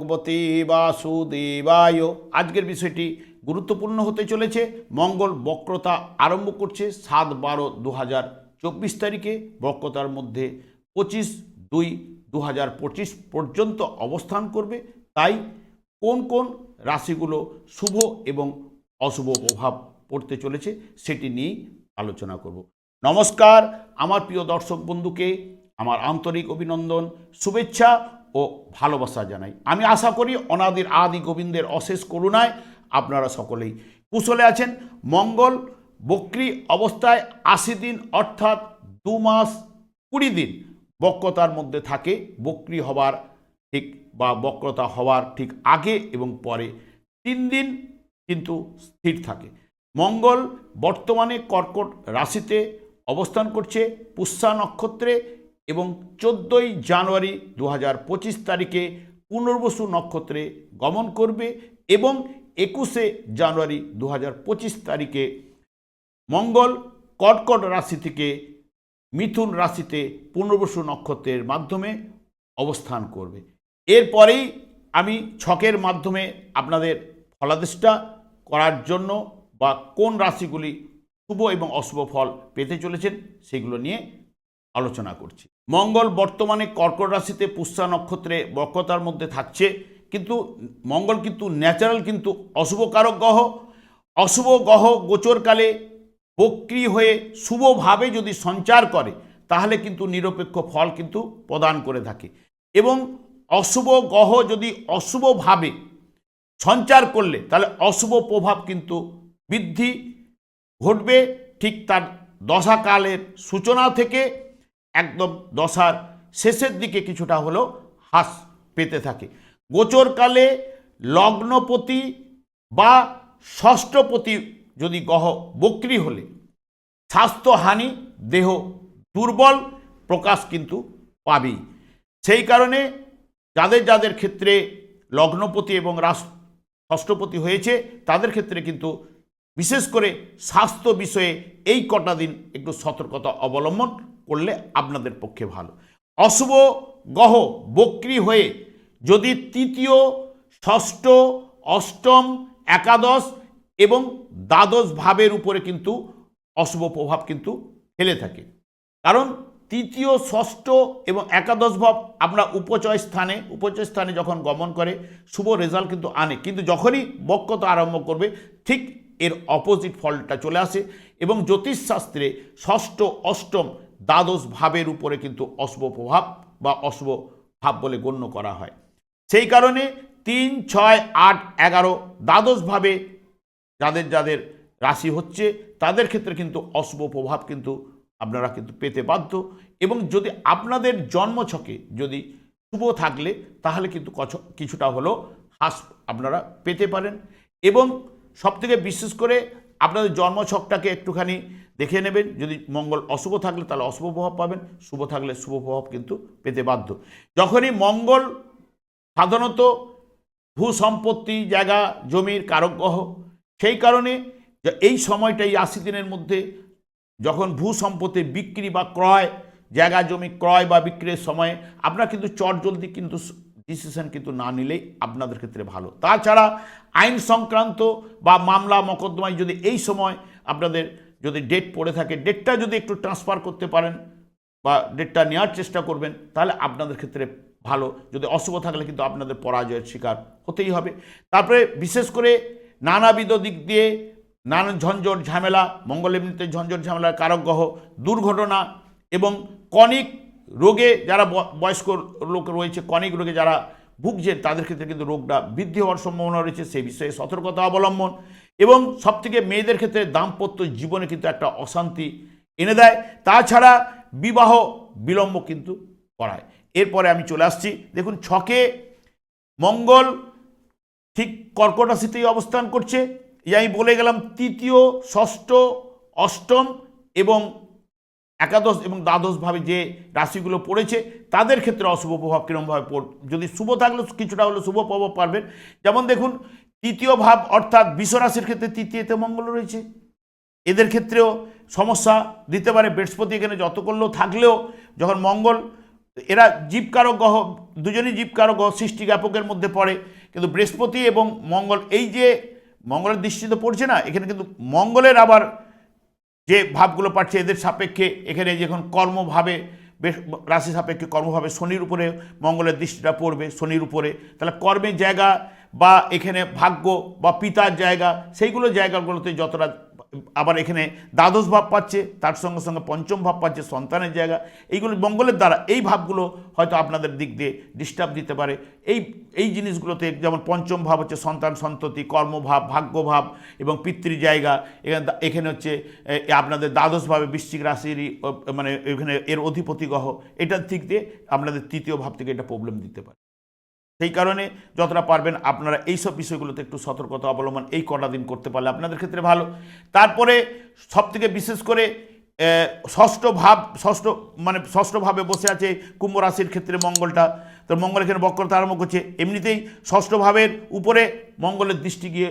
ভগবতে বাসুদেবায়। আজকের বিষয়টি গুরুত্বপূর্ণ হতে চলেছে। মঙ্গল বক্রতা আরম্ভ করছে সাত বারো দু হাজার চব্বিশ তারিখে। বক্রতার মধ্যে পঁচিশ দুই দু হাজার পঁচিশ পর্যন্ত অবস্থান করবে। তাই কোন কোন রাশিগুলো শুভ এবং অশুভ প্রভাব পড়তে চলেছে সেটি নিয়েই আলোচনা করব। নমস্কার, আমার প্রিয় দর্শক বন্ধুকে, আমার আন্তরিক অভিনন্দন, শুভেচ্ছা ও ভালোবাসা জানাই। আমি আশা করি অনাদির আদি গোবিন্দের অশেষ করুণায় আপনারা সকলেই কুশলে আছেন। মঙ্গল বক্রি অবস্থায় আশি দিন অর্থাৎ দু মাস কুড়ি দিন বক্রতার মধ্যে থাকে। বক্রি হবার ঠিক বা বক্রতা হওয়ার ঠিক আগে এবং পরে তিন দিন কিন্তু স্থির থাকে। মঙ্গল বর্তমানে কর্কট রাশিতে অবস্থান করছে। পুষ্যা নক্ষত্রে এবং চোদ্দোই জানুয়ারি দু পঁচিশ তারিখে পুনর্বসু নক্ষত্রে গমন করবে এবং একুশে জানুয়ারি দু পঁচিশ তারিখে মঙ্গল কর্কট রাশি থেকে মিথুন রাশিতে পুনর্বসু নক্ষত্রের মাধ্যমে অবস্থান করবে। এরপরেই আমি ছকের মাধ্যমে আপনাদের ফলাদেশটা করার জন্য বা কোন রাশিগুলি শুভ এবং অশুভ ফল পেতে চলেছেন সেগুলো নিয়ে আলোচনা করছি। মঙ্গল বর্তমানে কর্কট রাশিতে পুষ্যা নক্ষত্রে বক্রতার মধ্যে থাকছে, কিন্তু মঙ্গল কিন্তু ন্যাচারাল কিন্তু অশুভ কারক গ্রহ। অশুভ গ্রহ গোচরকালে বক্রি হয়ে শুভভাবে যদি সঞ্চার করে, তাহলে কিন্তু নিরপেক্ষ ফল কিন্তু প্রদান করে থাকে। এবং অশুভ গ্রহ যদি অশুভভাবে সঞ্চার করলে, তাহলে অশুভ প্রভাব কিন্তু বৃদ্ধি ঘটবে। ঠিক তার দশাকালের সূচনা থেকে একদম দশার শেষের দিকে কিছুটা হলেও হ্রাস পেতে থাকে। গোচরকালে লগ্নপতি বা ষষ্ঠপতি যদি গহ বক্রি হলে, স্বাস্থ্যহানি, দেহ দুর্বল প্রকাশ কিন্তু পাবেই। সেই কারণে যাদের যাদের ক্ষেত্রে লগ্নপতি এবং রাস ষষ্ঠপতি হয়েছে, তাদের ক্ষেত্রে কিন্তু বিশেষ করে স্বাস্থ্য বিষয়ে এই কটা দিন একটু সতর্কতা অবলম্বন করলে আপনাদের পক্ষে ভালো। অশুভ গ্রহ বক্রি হয়ে যদি তৃতীয়, ষষ্ঠ, অষ্টম, একাদশ এবং দ্বাদশ ভাবের উপরে কিন্তু অশুভ প্রভাব কিন্তু ফেলে থাকে। কারণ তৃতীয়, ষষ্ঠ এবং একাদশ ভাব আমরা উপচয় স্থানে উপচয় স্থানে যখন গমন করে, শুভ রেজাল্ট কিন্তু আনে। কিন্তু যখনই বক্রতা আরম্ভ করবে, ঠিক এর অপোজিট ফলটা চলে আসে এবং জ্যোতিষশাস্ত্রে ষষ্ঠ, অষ্টম দ্বাদশ ভাবের উপরে কিন্তু অশুভ প্রভাব বা অশুভ ভাব বলে গণ্য করা হয়। সেই কারণে তিন, ছয়, আট, এগারো দ্বাদশভাবে যাদের যাদের রাশি হচ্ছে, তাদের ক্ষেত্রে কিন্তু অশুভ প্রভাব কিন্তু আপনারা কিন্তু পেতে বাধ্য। এবং যদি আপনাদের জন্মছকে যদি শুভ থাকলে, তাহলে কিন্তু কছ- কিছুটা হলেও হ্রাস আপনারা পেতে পারেন। এবং সবথেকে বিশেষ করে আপনাদের জন্মছকটাকে একটুখানি দেখে নেবেন। যদি মঙ্গল অশুভ থাকলে তাহলে অশুভ প্রভাব পাবেন, শুভ থাকলে শুভ প্রভাব কিন্তু পেতে বাধ্য। যখনই মঙ্গল সাধারণত ভূ সম্পত্তি জায়গা, জমির কারক গ্রহ, সেই কারণে এই সময়টা এই আশি দিনের মধ্যে যখন ভূ সম্পত্তি বিক্রি বা ক্রয়, জায়গা, জমি ক্রয় বা বিক্রির সময়ে আপনারা কিন্তু চট জলদি কিন্তু ডিসিশন কিন্তু না নিলেই আপনাদের ক্ষেত্রে ভালো। তাছাড়া আইন সংক্রান্ত বা মামলা, মকদ্দমায় যদি এই সময় আপনাদের যদি ডেট পড়ে থাকে ডেটটা যদি একটু ট্রান্সফার করতে পারেন বা ডেটটা নেওয়ার চেষ্টা করবেন, তাহলে আপনাদের ক্ষেত্রে ভালো। যদি অশুভ থাকলে কিন্তু আপনাদের পরাজয়ের শিকার হতেই হবে। তারপরে বিশেষ করে নানাবিধ দিক দিয়ে নানান ঝঞ্ঝট ঝামেলা, মঙ্গল এমনিতে ঝঞ্ঝট ঝামেলার কারকগ্রহ দুর্ঘটনা এবং কনিক রোগে যারা বয়স্ক লোক রয়েছে কনিক রোগে যারা ভুগছেন, তাদের ক্ষেত্রে কিন্তু রোগটা বৃদ্ধি হওয়ার সম্ভাবনা রয়েছে। সেই বিষয়ে সতর্কতা অবলম্বন। এবং সবথেকে মেয়েদের ক্ষেত্রে দাম্পত্য জীবনে কিন্তু একটা অশান্তি এনে দেয়। তাছাড়া বিবাহ বিলম্ব কিন্তু করায়। এরপরে আমি চলে আসছি। দেখুন, ছকে মঙ্গল ঠিক কর্কট রাশিতেই অবস্থান করছে। এই আমি বলে গেলাম, তৃতীয়, ষষ্ঠ, অষ্টম এবং একাদশ এবং দ্বাদশভাবে যে রাশিগুলো পড়েছে, তাদের ক্ষেত্রে অশুভ প্রভাব কীরমভাবে পড় যদি শুভ থাকলে কিছুটা হলে শুভ প্রভাব পারবেন যেমন দেখুন তৃতীয় ভাব অর্থাৎ বিশ্বরাশির ক্ষেত্রে তৃতীয়তে মঙ্গল রয়েছে। এদের ক্ষেত্রেও সমস্যা দিতে পারে। বৃহস্পতি এখানে যত করলেও থাকলেও যখন মঙ্গল, এরা জীবকারক গ্রহ, দুজনই জীবকারক গ্রহ সৃষ্টি জ্ঞাপকের মধ্যে পড়ে। কিন্তু বৃহস্পতি এবং মঙ্গল, এই যে মঙ্গলের দৃষ্টি তো পড়ছে না, এখানে কিন্তু মঙ্গলের আবার যে ভাবগুলো পাচ্ছে, এদের সাপেক্ষে এখানে যখন কর্মভাবে রাশি সাপেক্ষে কর্মভাবে শনির উপরে মঙ্গলের দৃষ্টিটা পড়বে, শনির উপরে। তাহলে কর্মের জায়গা বা এখানে ভাগ্য বা পিতার জায়গা, সেইগুলো জায়গাগুলোতে যতটা, আবার এখানে দ্বাদশ ভাব পাচ্ছে, তার সঙ্গে সঙ্গে পঞ্চম ভাব পাচ্ছে, সন্তানের জায়গা। এইগুলো মঙ্গলের দ্বারা এই ভাবগুলো হয়তো আপনাদের দিক দিয়ে ডিস্টার্ব দিতে পারে। এই এই জিনিসগুলোতে যেমন পঞ্চম ভাব হচ্ছে সন্তান সন্ততি, কর্মভাব, ভাগ্যভাব এবং পিতৃ জায়গা, এখানে এখানে হচ্ছে আপনাদের দ্বাদশভাবে বৃশ্চিক রাশিরই মানে এখানে এর অধিপতি গ্রহ, এটার দিক দিয়ে আপনাদের তৃতীয় ভাব থেকে এটা প্রবলেম দিতে পারে। সেই কারণে যতটা পারবেন আপনারা এইসব বিষয়গুলোতে একটু সতর্কতা অবলম্বন এই কটা দিন করতে পারলে আপনাদের ক্ষেত্রে ভালো। তারপরে সবথেকে বিশেষ করে ষষ্ঠ ভাব, ষষ্ঠ মানে ষষ্ঠভাবে বসে আছে কুম্ভ রাশির ক্ষেত্রে মঙ্গলটা। তো মঙ্গল এখানে বক্রতা আরম্ভ করছে। এমনিতেই ষষ্ঠ ভাবের উপরে মঙ্গলের দৃষ্টি গিয়ে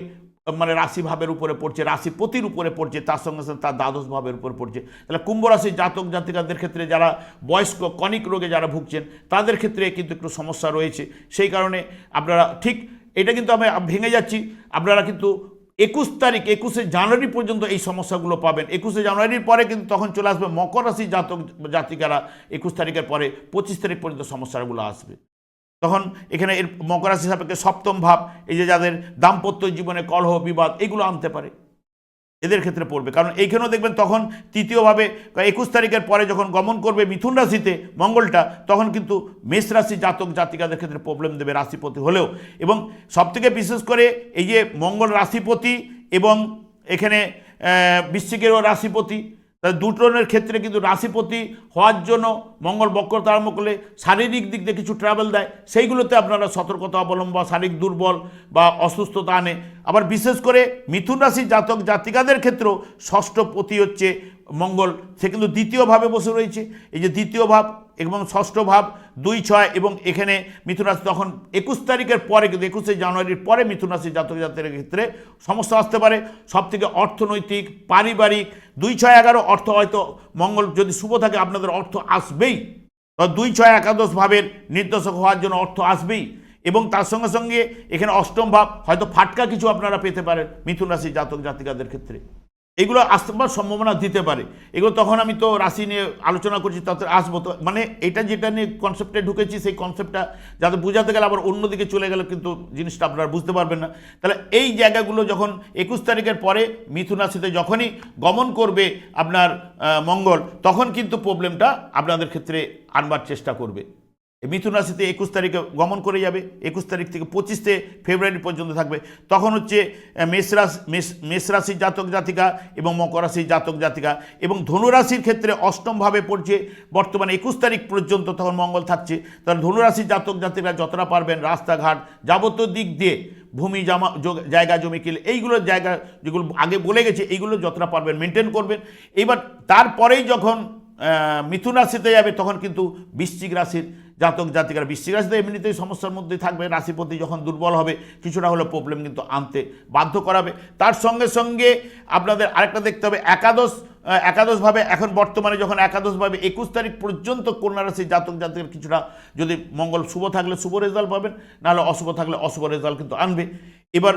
মানে রাশি ভাবের উপরে পড়ছে রাশি পতির উপরে পড়ছে, তার সঙ্গে সঙ্গে তার দ্বাদশ ভাবের উপরে পড়ছে। তাহলে কুম্ভ রাশির জাতক জাতিকাদের ক্ষেত্রে যারা বয়স্ক, কনিক রোগে যারা ভুগছেন, তাদের ক্ষেত্রে কিন্তু একটু সমস্যা রয়েছে। সেই কারণে আপনারা ঠিক এটা কিন্তু আমি ভেঙে যাচ্ছি, আপনারা কিন্তু একুশ তারিখ, একুশে জানুয়ারি পর্যন্ত এই সমস্যাগুলো পাবেন। একুশে জানুয়ারির পরে কিন্তু তখন চলে আসবে মকর রাশি জাতক জাতিকারা, একুশ তারিখের পরে পঁচিশ তারিখ পর্যন্ত সমস্যাগুলো আসবে। তখন এখানে এর মকর রাশি সাপেক্ষে সপ্তম ভাব এই যে যাদের দাম্পত্য জীবনে কলহ বিবাদ এগুলো আনতে পারে। এদের ক্ষেত্রে পড়বে। কারণ এইখানেও দেখবেন তখন তৃতীয়ভাবে একুশ তারিখের পরে যখন গমন করবে মিথুন রাশিতে মঙ্গলটা তখন কিন্তু মেষ রাশি জাতক জাতিকাদের ক্ষেত্রে প্রবলেম দেবে রাশিপতি হলেও। এবং সবথেকে বিশেষ করে এই যে মঙ্গল রাশিপতি এবং এখানে আহ, বৃশ্চিকেরও রাশিপতি তাহলে দুটনের ক্ষেত্রে কিন্তু রাশিপতি হওয়ার জন্য মঙ্গল বক্রতা আরম্ভ করলে শারীরিক দিক দিয়ে কিছু ট্রাভেল দেয়, সেইগুলোতে আপনারা সতর্কতা অবলম্বন বা শারীরিক দুর্বল বা অসুস্থতা আনে। আবার বিশেষ করে মিথুন রাশি জাতক জাতিকাদের ক্ষেত্রেও ষষ্ঠপতি হচ্ছে মঙ্গল, সে কিন্তু দ্বিতীয় ভাবে বসে রয়েছে। এই যে দ্বিতীয় ভাব এবং ষষ্ঠ ভাব দুই ছয় এবং এখানে মিথুন রাশি তখন একুশ তারিখের পরে কিন্তু একুশে জানুয়ারির পরে মিথুন রাশি জাতক জাতির ক্ষেত্রে সমস্যা আসতে পারে। সব থেকে অর্থনৈতিক, পারিবারিক দুই ছয় এগারো অর্থ হয়তো মঙ্গল যদি শুভ থাকে আপনাদের অর্থ আসবেই। দুই ছয় একাদশ ভাবের নির্দেশক হওয়ার জন্য অর্থ আসবেই। এবং তার সঙ্গে সঙ্গে এখানে অষ্টম ভাব হয়তো ফাটকা কিছু আপনারা পেতে পারেন মিথুন রাশি জাতক জাতিকাদের ক্ষেত্রে। এগুলো আসতে পারার সম্ভাবনা দিতে পারে। এগুলো তখন আমি তো রাশি নিয়ে আলোচনা করছি, তাতে আসব। তো মানে এটা যেটা নিয়ে কনসেপ্টে ঢুকেছি, সেই কনসেপ্টটা যাতে বোঝাতে গেলে আবার অন্যদিকে চলে গেলে কিন্তু জিনিসটা আপনারা বুঝতে পারবেন না। তাহলে এই জায়গাগুলো যখন একুশ তারিখের পরে মিথুন রাশিতে যখনই গমন করবে আপনার মঙ্গল, তখন কিন্তু প্রবলেমটা আপনাদের ক্ষেত্রে আনবার চেষ্টা করবে। মিথুন রাশিতে একুশ তারিখে গমন করে যাবে একুশ তারিখ থেকে পঁচিশে ফেব্রুয়ারি পর্যন্ত থাকবে। তখন হচ্ছে আহ, মেষ রাশি মেষ মেষ রাশির জাতক জাতিকা এবং মকর রাশির জাতক জাতিকা এবং ধনুরাশির ক্ষেত্রে অষ্টমভাবে পড়ছে। বর্তমানে একুশ তারিখ পর্যন্ত তখন মঙ্গল থাকছে। তাহলে ধনুরাশির জাতক জাতিকা যতটা পারবেন রাস্তাঘাট যাবতীয় দিক দিয়ে ভূমি জামা জায়গা জমি কিলে এইগুলোর জায়গা যেগুলো আগে বলে গেছে এইগুলো যতটা পারবেন মেনটেন করবেন। এবার তারপরেই যখন মিথুন রাশিতে যাবে তখন কিন্তু বৃশ্চিক রাশির জাতক জাতিকারা বৃশ্চিক রাশিতে এমনিতেই সমস্যার মধ্যে থাকবে, রাশিপতি যখন দুর্বল হবে, কিছুটা হলে প্রবলেম কিন্তু আনতে বাধ্য করাবে। তার সঙ্গে সঙ্গে আপনাদের আরেকটা দেখতে হবে, একাদশ একাদশভাবে এখন বর্তমানে যখন একাদশভাবে একুশ তারিখ পর্যন্ত কন্যা রাশির জাতক জাতিকার কিছুটা যদি মঙ্গল শুভ থাকলে শুভ রেজাল্ট পাবেন, নাহলে অশুভ থাকলে অশুভ রেজাল্ট কিন্তু আনবে। এবার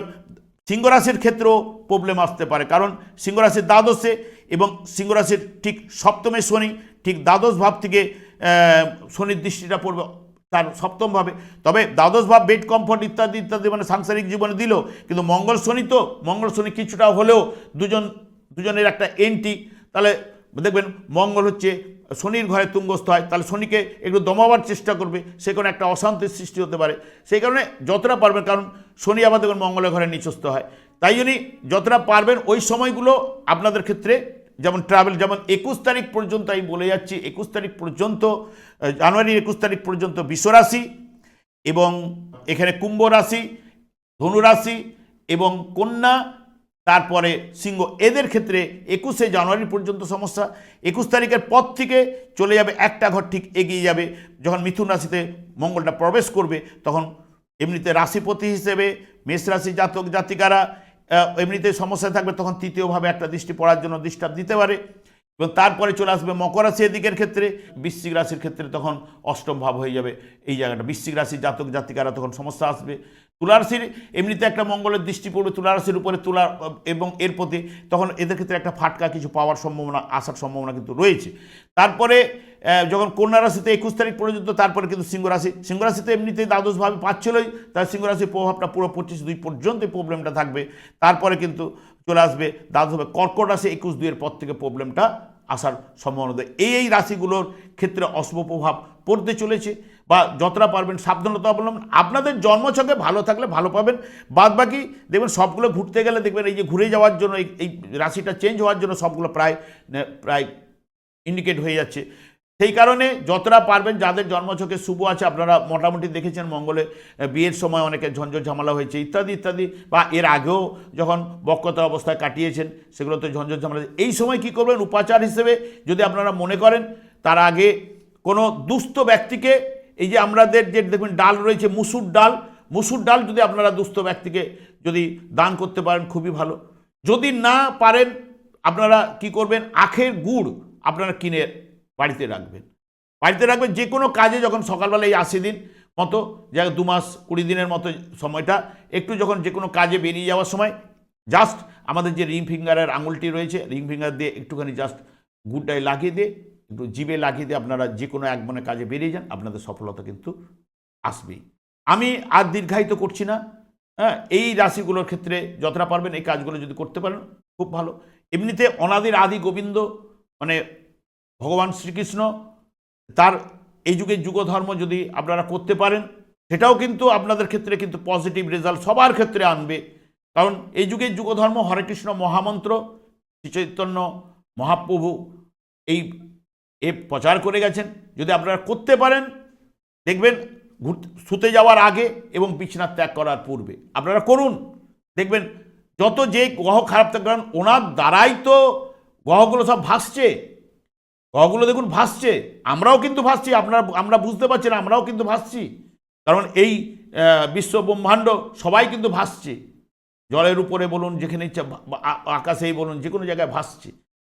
সিংহ রাশির ক্ষেত্রেও প্রবলেম আসতে পারে, কারণ সিংহ রাশির দ্বাদশে এবং সিংহ রাশির ঠিক সপ্তমে শনি ঠিক দ্বাদশ ভাব থেকে শনির দৃষ্টিটা পড়বে তার সপ্তমভাবে তবে দ্বাদশ ভাব বেড কমফর্ট ইত্যাদি ইত্যাদি মানে সাংসারিক জীবনে দিল। কিন্তু মঙ্গল শনি তো, মঙ্গল শনি কিছুটা হলেও দুজন, দুজনের একটা এন্টি তাহলে দেখবেন, মঙ্গল হচ্ছে শনির ঘরে তুঙ্গস্থ হয়। তাহলে শনিকে একটু দমাবার চেষ্টা করবে, সে কোনো একটা অশান্তির সৃষ্টি হতে পারে। সেই কারণে যতটা পারবেন, কারণ শনি আবার দেখবেন মঙ্গলের ঘরে নিচস্থ হয়। তাই জন্যই যতটা পারবেন, ওই সময়গুলো আপনাদের ক্ষেত্রে যেমন ট্রাভেল যেমন একুশ তারিখ পর্যন্ত আমি বলে যাচ্ছি, একুশ তারিখ পর্যন্ত জানুয়ারির একুশ তারিখ পর্যন্ত বিশ্বরাশি এবং এখানে কুম্ভ রাশি ধনুরাশি এবং কন্যা, তারপরে সিংহ। এদের ক্ষেত্রে একুশে জানুয়ারি পর্যন্ত সমস্যা। একুশ তারিখের পর থেকে চলে যাবে একটা ঘর, ঠিক এগিয়ে যাবে। যখন মিথুন রাশিতে মঙ্গলটা প্রবেশ করবে, তখন এমনিতে রাশিপতি হিসেবে মেষ রাশি জাতক জাতিকারা এমনিতে সমস্যা থাকবে, তখন তৃতীয়ভাবে একটা দৃষ্টি পড়ার জন্য ডিস্টার্ব দিতে পারে। এবং তারপরে চলে আসবে মকর রাশি এদিকের ক্ষেত্রে। বৃশ্চিক রাশির ক্ষেত্রে তখন অষ্টম ভাব হয়ে যাবে এই জায়গাটা। বৃশ্চিক রাশির জাতক জাতিকারা তখন সমস্যা আসবে। তুলা রাশির এমনিতে একটা মঙ্গলের দৃষ্টি পড়বে, তুলা রাশির উপরে তুলা এবং এর প্রতি তখন এদের ক্ষেত্রে একটা ফাটকা কিছু পাওয়ার সম্ভাবনা, আসার সম্ভাবনা কিন্তু রয়েছে। তারপরে যখন কন্যা রাশিতে একুশ তারিখ পর্যন্ত, তারপরে কিন্তু সিংহ রাশি। সিংহ রাশিতে এমনিতেই দ্বাদশভাবে পাচ্ছিলই তার সিংহ রাশির প্রভাবটা পুরো পঁচিশ দুই পর্যন্ত প্রবলেমটা থাকবে। তারপরে কিন্তু চলে আসবে দ্বাদশভাবে কর্কট রাশি একুশ দুইয়ের পর থেকে প্রবলেমটা আসার সম্ভাবনা দেয়। এই এই রাশিগুলোর ক্ষেত্রে অশুভ প্রভাব পড়তে চলেছে। বা যতটা পারবেন সাবধানতা অবলম্বন। আপনাদের জন্মছকে ভালো থাকলে ভালো পাবেন। বাদ বাকি দেখবেন সবগুলো ঘুরতে গেলে দেখবেন এই যে ঘুরে যাওয়ার জন্য, এই রাশিটা চেঞ্জ হওয়ার জন্য সবগুলো প্রায় প্রায় ইন্ডিকেট হয়ে যাচ্ছে। সেই কারণে যতটা পারবেন, যাদের জন্মছকে শুভ আছে, আপনারা মোটামুটি দেখেছেন মঙ্গলে বিয়ের সময় অনেকে ঝঞ্ঝট ঝামেলা হয়েছে, ইত্যাদি ইত্যাদি, বা এর আগেও যখন বক্রতা অবস্থায় কাটিয়েছেন সেগুলো তো ঝঞ্ঝট ঝামেলা এই সময় কি করবেন? উপাচার হিসেবে যদি আপনারা মনে করেন, তার আগে কোনো দুস্থ ব্যক্তিকে, এই যে আমাদের যে দেখবেন ডাল রয়েছে, মুসুর ডাল মুসুর ডাল যদি আপনারা দুস্থ ব্যক্তিকে যদি দান করতে পারেন, খুবই ভালো। যদি না পারেন, আপনারা কি করবেন? আখের গুড় আপনারা কিনে বাড়িতে রাখবেন। বাড়িতে রাখবেন যে কোনো কাজে যখন সকালবেলা এই আশি দিন মতো, যা দু মাস কুড়ি দিনের মতো সময়টা, একটু যখন যে কোনো কাজে বেরিয়ে যাওয়ার সময় জাস্ট আমাদের যে রিং ফিঙ্গারের আঙুলটি রয়েছে, রিং ফিঙ্গার দিয়ে একটুখানি জাস্ট গুড়টায় লাগিয়ে দিয়ে, একটু জিভে লাগিয়ে দিয়ে আপনারা যে কোনো এক মনে কাজে বেরিয়ে যান, আপনাদের সফলতা কিন্তু আসবেই। আমি আর দীর্ঘায়িত করছি না হ্যাঁ এই রাশিগুলোর ক্ষেত্রে যতটা পারবেন এই কাজগুলো যদি করতে পারেন, খুব ভালো। এমনিতে অনাদির আদি গোবিন্দ মানে ভগবান শ্রীকৃষ্ণ, তার এই যুগের যুগধর্ম যদি আপনারা করতে পারেন, সেটাও কিন্তু আপনাদের ক্ষেত্রে কিন্তু পজিটিভ রেজাল্ট সবার ক্ষেত্রে আনবে। কারণ এই যুগের যুগধর্ম, হরে কৃষ্ণ মহামন্ত্র, শ্রী চৈতন্য মহাপ্রভু এই, এ প্রচার করে গেছেন। যদি আপনারা করতে পারেন, দেখবেন ঘুরতে শুতে যাওয়ার আগে এবং বিছানা ত্যাগ করার পূর্বে। আপনারা করুন। দেখবেন যত যে গ্রহ খারাপ থাকবে কারণ ওনার দ্বারাই তো গ্রহগুলো সব ভাসছে। গ্রহগুলো দেখুন ভাসছে। আমরাও কিন্তু ভাসছি, আপনারা, আমরা বুঝতে পারছি না, আমরাও কিন্তু ভাসছি। কারণ এই বিশ্ব ব্রহ্মাণ্ড সবাই কিন্তু ভাসছে। জলের উপরে বলুন, যেখানে ইচ্ছা আকাশেই বলুন, যে কোনো জায়গায় ভাসছে।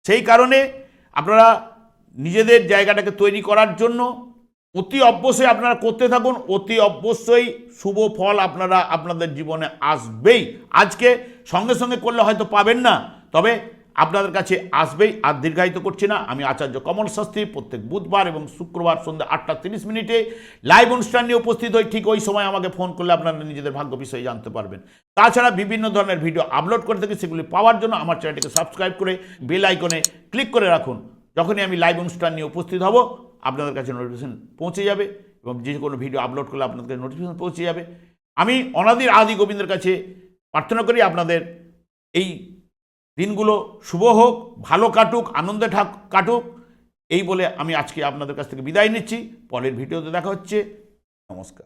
সেই কারণে আপনারা নিজেদের জায়গাটাকে তৈরি করার জন্য অতি অবশ্যই আপনারা করতে থাকুন, অতি অবশ্যই শুভ ফল আপনারা, আপনাদের জীবনে আসবেই। আজকে সঙ্গে সঙ্গে করলে হয়তো পাবেন না, তবে আপনাদের কাছে আসবেই, আর দীর্ঘায়িত করছি না। আমি আচার্য কমল শাস্ত্রী, প্রত্যেক বুধবার এবং শুক্রবার সন্ধ্যা আটটা তিরিশ মিনিটে লাইভ অনুষ্ঠান নিয়ে উপস্থিত হই। ঠিক ওই সময় আমাকে ফোন করলে আপনারা নিজেদের ভাগ্য বিষয়ে জানতে পারবেন। তাছাড়া বিভিন্ন ধরনের ভিডিও আপলোড করে থাকি, সেগুলি পাওয়ার জন্য আমার চ্যানেলটিকে সাবস্ক্রাইব করে বেল আইকনে ক্লিক করে রাখুন। যখনই আমি লাইভ অনুষ্ঠান নিয়ে উপস্থিত হব, আপনাদের কাছে নোটিফিকেশন পৌঁছে যাবে এবং যে কোনো ভিডিও আপলোড করলে আপনাদের কাছে নোটিফিকেশন পৌঁছে যাবে। আমি অনাদির আদি গোবিন্দের কাছে প্রার্থনা করি আপনাদের এই দিনগুলো শুভ হোক, ভালো কাটুক, আনন্দে ঠাক কাটুক। এই বলে আমি আজকে আপনাদের কাছ থেকে বিদায় নিচ্ছি। পরের ভিডিওতে দেখা হচ্ছে। নমস্কার।